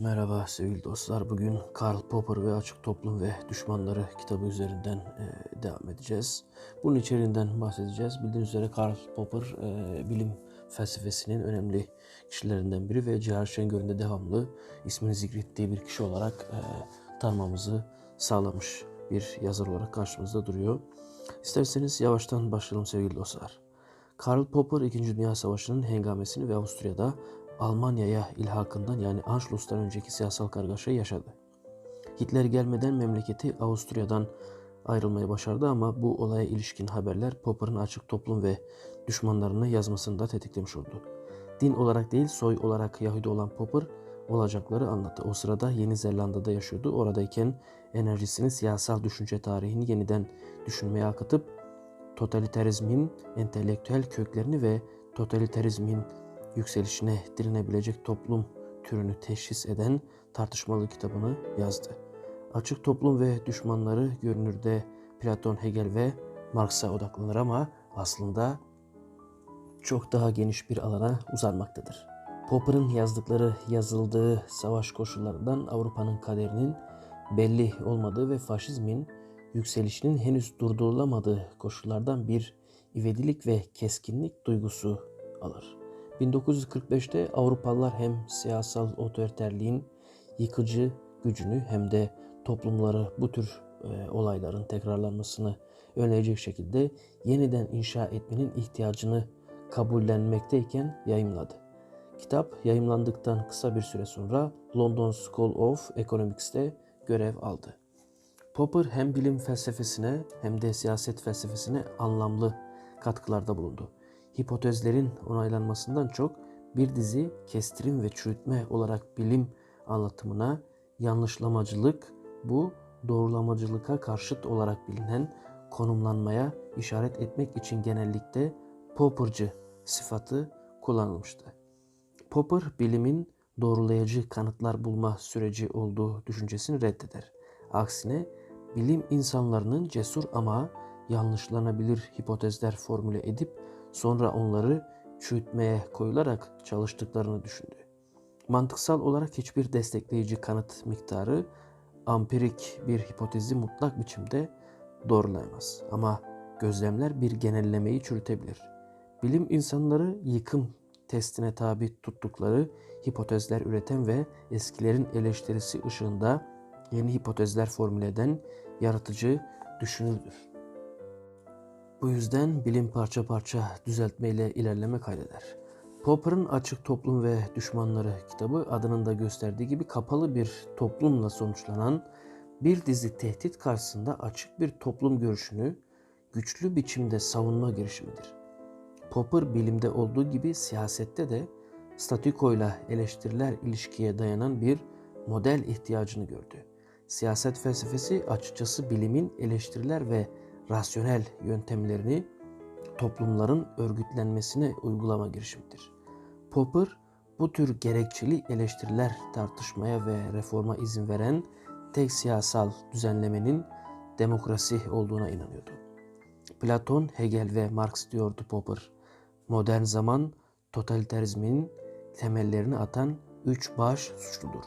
Merhaba sevgili dostlar. Bugün Karl Popper ve Açık Toplum ve Düşmanları kitabı üzerinden e, devam edeceğiz. Bunun içeriğinden bahsedeceğiz. Bildiğiniz üzere Karl Popper e, bilim felsefesinin önemli kişilerinden biri ve Cihan Şengör'ün de devamlı ismini zikrettiği bir kişi olarak e, tanımamızı sağlamış bir yazar olarak karşımızda duruyor. İsterseniz yavaştan başlayalım sevgili dostlar. Karl Popper 2. Dünya Savaşı'nın hengamesini ve Avusturya'da Almanya'ya ilhakından yani Anschluss'tan önceki siyasal kargaşayı yaşadı. Hitler gelmeden memleketi Avusturya'dan ayrılmayı başardı ama bu olaya ilişkin haberler Popper'ın açık toplum ve düşmanlarını yazmasını da tetiklemiş oldu. Din olarak değil soy olarak Yahudi olan Popper olacakları anlattı. O sırada Yeni Zelanda'da yaşıyordu. Oradayken enerjisini siyasal düşünce tarihini yeniden düşünmeye akıtıp totalitarizmin entelektüel köklerini ve totalitarizmin yükselişine dirinebilecek toplum türünü teşhis eden tartışmalı kitabını yazdı. Açık toplum ve düşmanları görünürde Platon, Hegel ve Marx'a odaklanır ama aslında çok daha geniş bir alana uzanmaktadır. Popper'ın yazdıkları yazıldığı savaş koşullarından Avrupa'nın kaderinin belli olmadığı ve faşizmin yükselişinin henüz durdurulamadığı koşullardan bir ivedilik ve keskinlik duygusu alır. 1945'te Avrupalılar hem siyasal otoriterliğin yıkıcı gücünü hem de toplumları bu tür e, olayların tekrarlanmasını önleyecek şekilde yeniden inşa etmenin ihtiyacını kabullenmekteyken yayımladı. Kitap yayımlandıktan kısa bir süre sonra London School of Economics'te görev aldı. Popper hem bilim felsefesine hem de siyaset felsefesine anlamlı katkılarda bulundu. Hipotezlerin onaylanmasından çok bir dizi kestirim ve çürütme olarak bilim anlatımına yanlışlamacılık bu doğrulamacılıka karşıt olarak bilinen konumlanmaya işaret etmek için genellikle Popper'cı sıfatı kullanılmıştı. Popper bilimin doğrulayıcı kanıtlar bulma süreci olduğu düşüncesini reddeder. Aksine bilim insanlarının cesur ama yanlışlanabilir hipotezler formüle edip sonra onları çürütmeye koyularak çalıştıklarını düşündü. Mantıksal olarak hiçbir destekleyici kanıt miktarı ampirik bir hipotezi mutlak biçimde doğrulayamaz. Ama gözlemler bir genellemeyi çürütebilir. Bilim insanları yıkım testine tabi tuttukları hipotezler üreten ve eskilerin eleştirisi ışığında yeni hipotezler formüle eden yaratıcı düşünürdür. Bu yüzden bilim parça parça düzeltmeyle ilerleme kaydeder. Popper'ın Açık Toplum ve Düşmanları kitabı adının da gösterdiği gibi kapalı bir toplumla sonuçlanan bir dizi tehdit karşısında açık bir toplum görüşünü güçlü biçimde savunma girişimidir. Popper bilimde olduğu gibi siyasette de statikoyla eleştiriler ilişkiye dayanan bir model ihtiyacını gördü. Siyaset felsefesi açıkçası bilimin eleştiriler ve rasyonel yöntemlerini toplumların örgütlenmesine uygulama girişimidir. Popper bu tür gerekçeli eleştiriler tartışmaya ve reforma izin veren tek siyasal düzenlemenin demokrasi olduğuna inanıyordu. Platon, Hegel ve Marx diyordu Popper. Modern zaman totalitarizmin temellerini atan üç baş suçludur.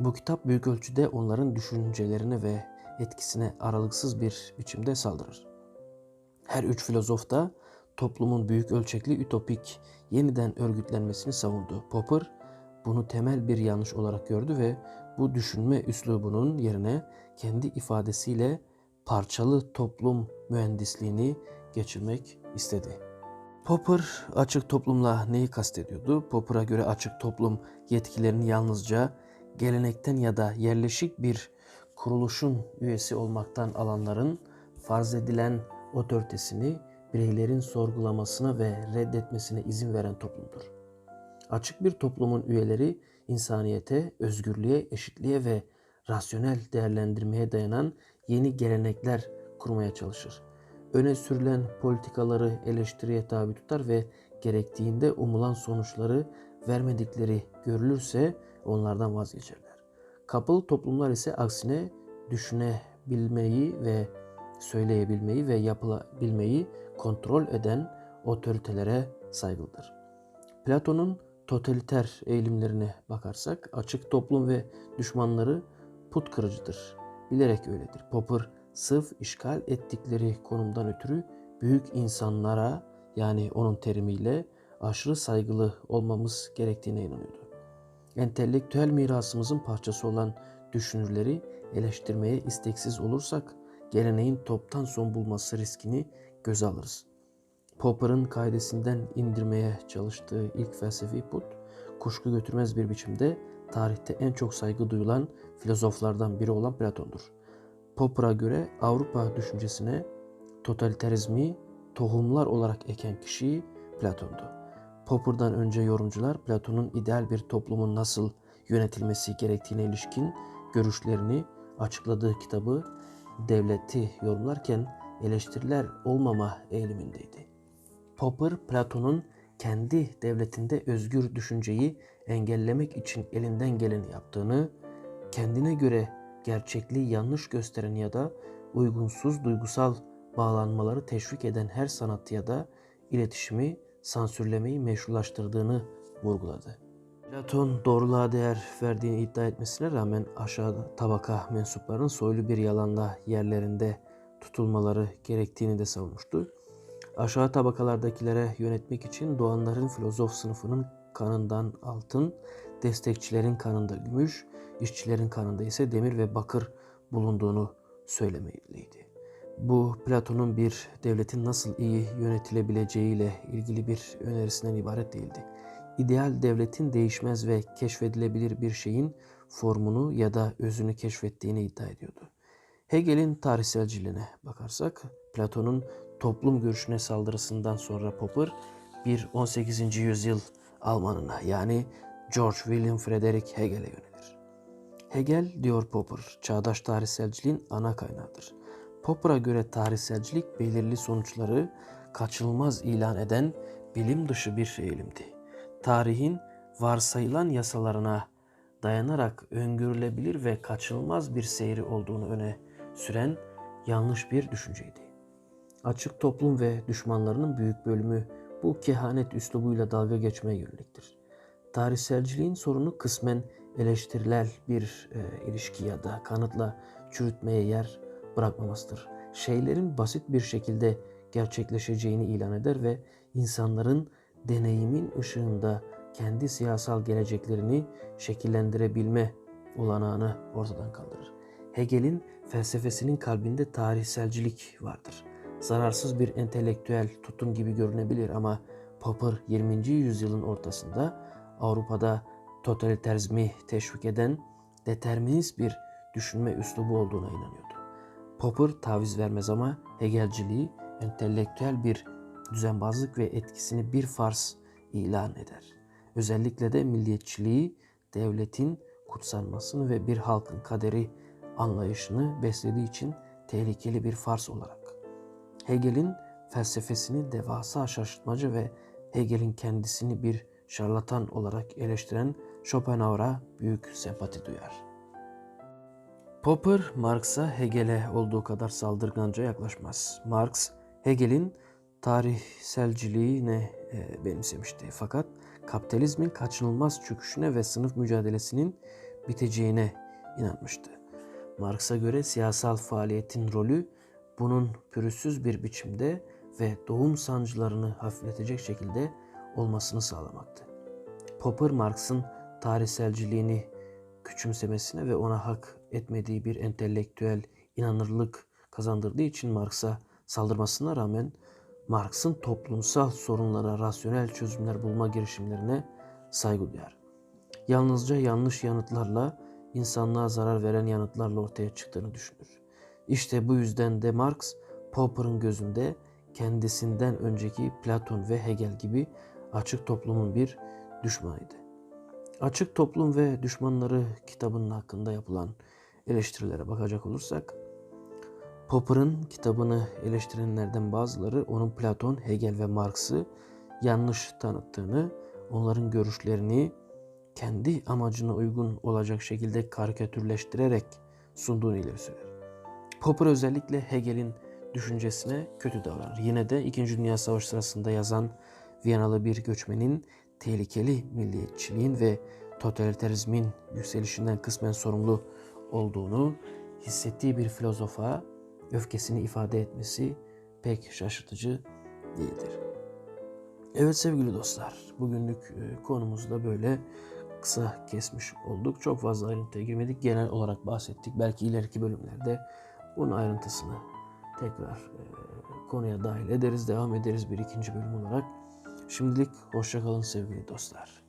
Bu kitap büyük ölçüde onların düşüncelerine ve etkisine aralıksız bir biçimde saldırır. Her üç filozof da toplumun büyük ölçekli ütopik yeniden örgütlenmesini savundu. Popper bunu temel bir yanlış olarak gördü ve bu düşünme üslubunun yerine kendi ifadesiyle parçalı toplum mühendisliğini geçirmek istedi. Popper açık toplumla neyi kastediyordu? Popper'a göre açık toplum yetkilerini yalnızca gelenekten ya da yerleşik bir kuruluşun üyesi olmaktan alanların farz edilen otoritesini bireylerin sorgulamasına ve reddetmesine izin veren toplumdur. Açık bir toplumun üyeleri insaniyete, özgürlüğe, eşitliğe ve rasyonel değerlendirmeye dayanan yeni gelenekler kurmaya çalışır. Öne sürülen politikaları eleştiriye tabi tutar ve gerektiğinde umulan sonuçları vermedikleri görülürse onlardan vazgeçerler. Kapalı toplumlar ise aksine düşünebilmeyi ve söyleyebilmeyi ve yapılabilmeyi kontrol eden otoritelere saygılıdır. Platon'un totaliter eğilimlerine bakarsak açık toplum ve düşmanları put kırıcıdır. Bilerek öyledir. Popper sırf işgal ettikleri konumdan ötürü büyük insanlara yani onun terimiyle aşırı saygılı olmamız gerektiğine inanıyordu. Entelektüel mirasımızın parçası olan düşünürleri eleştirmeye isteksiz olursak geleneğin toptan son bulması riskini göze alırız. Popper'ın kaidesinden indirmeye çalıştığı ilk felsefi put, kuşku götürmez bir biçimde tarihte en çok saygı duyulan filozoflardan biri olan Platon'dur. Popper'a göre Avrupa düşüncesine totalitarizmi tohumlar olarak eken kişi Platon'du. Popper'dan önce yorumcular Platon'un ideal bir toplumun nasıl yönetilmesi gerektiğine ilişkin görüşlerini açıkladığı kitabı Devleti yorumlarken eleştiriler olmama eğilimindeydi. Popper, Platon'un kendi devletinde özgür düşünceyi engellemek için elinden geleni yaptığını, kendine göre gerçekliği yanlış gösteren ya da uygunsuz duygusal bağlanmaları teşvik eden her sanatı ya da iletişimi sansürlemeyi meşrulaştırdığını vurguladı. Platon doğruluğa değer verdiğini iddia etmesine rağmen aşağı tabaka mensuplarının soylu bir yalanla yerlerinde tutulmaları gerektiğini de savunmuştu. Aşağı tabakalardakilere yönetmek için doğanların filozof sınıfının kanından altın, destekçilerin kanında gümüş, işçilerin kanında ise demir ve bakır bulunduğunu söylemeliydi. Bu Platon'un bir devletin nasıl iyi yönetilebileceğiyle ilgili bir önerisinden ibaret değildi. İdeal devletin değişmez ve keşfedilebilir bir şeyin formunu ya da özünü keşfettiğini iddia ediyordu. Hegel'in tarihselciliğine bakarsak Platon'un toplum görüşüne saldırısından sonra Popper bir 18. yüzyıl Almanına yani George William Frederick Hegel'e yönelir. Hegel diyor Popper, çağdaş tarihselciliğin ana kaynağıdır. Popper'a göre tarihselcilik belirli sonuçları kaçınılmaz ilan eden bilim dışı bir eğilimdi. Tarihin varsayılan yasalarına dayanarak öngörülebilir ve kaçınılmaz bir seyri olduğunu öne süren yanlış bir düşünceydi. Açık toplum ve düşmanlarının büyük bölümü bu kehanet üslubuyla dalga geçmeye yöneliktir. Tarihselciliğin sorunu kısmen eleştirilen bir e, ilişki ya da kanıtla çürütmeye yer bırakmamasıdır. Şeylerin basit bir şekilde gerçekleşeceğini ilan eder ve insanların deneyimin ışığında kendi siyasal geleceklerini şekillendirebilme olanağını ortadan kaldırır. Hegel'in felsefesinin kalbinde tarihselcilik vardır. Zararsız bir entelektüel tutum gibi görünebilir ama Popper 20. yüzyılın ortasında Avrupa'da totalitarizmi teşvik eden determinist bir düşünme üslubu olduğuna inanıyordu. Popper taviz vermez ama Hegelciliği entelektüel bir düzenbazlık ve etkisini bir fars ilan eder. Özellikle de milliyetçiliği devletin kutsanmasını ve bir halkın kaderi anlayışını beslediği için tehlikeli bir fars olarak. Hegel'in felsefesini devasa şaşırtmacı ve Hegel'in kendisini bir şarlatan olarak eleştiren Schopenhauer'a büyük sempati duyar. Popper, Marx'a Hegel'e olduğu kadar saldırganca yaklaşmaz. Marx, Hegel'in tarihselciliğine e, benimsemişti. Fakat kapitalizmin kaçınılmaz çöküşüne ve sınıf mücadelesinin biteceğine inanmıştı. Marx'a göre siyasal faaliyetin rolü bunun pürüzsüz bir biçimde ve doğum sancılarını hafifletecek şekilde olmasını sağlamaktı. Popper Marx'ın tarihselciliğini küçümsemesine ve ona hak etmediği bir entelektüel inanırlık kazandırdığı için Marx'a saldırmasına rağmen Marx'ın toplumsal sorunlara rasyonel çözümler bulma girişimlerine saygı duyar. Yalnızca yanlış yanıtlarla, insanlığa zarar veren yanıtlarla ortaya çıktığını düşünür. İşte bu yüzden de Marx, Popper'ın gözünde kendisinden önceki Platon ve Hegel gibi açık toplumun bir düşmanıydı. Açık Toplum ve Düşmanları kitabının hakkında yapılan eleştirilere bakacak olursak, Popper'ın kitabını eleştirenlerden bazıları onun Platon, Hegel ve Marx'ı yanlış tanıttığını, onların görüşlerini kendi amacına uygun olacak şekilde karikatürleştirerek sunduğunu ileri sürer. Popper özellikle Hegel'in düşüncesine kötü davranır. Yine de İkinci Dünya Savaşı sırasında yazan Viyanalı bir göçmenin tehlikeli milliyetçiliğin ve totalitarizmin yükselişinden kısmen sorumlu olduğunu hissettiği bir filozofa öfkesini ifade etmesi pek şaşırtıcı değildir. Evet sevgili dostlar, bugünlük e, konumuzu da böyle kısa kesmiş olduk. Çok fazla ayrıntıya girmedik. Genel olarak bahsettik. Belki ileriki bölümlerde bunun ayrıntısını tekrar e, konuya dahil ederiz. Devam ederiz bir ikinci bölüm olarak. Şimdilik hoşçakalın sevgili dostlar.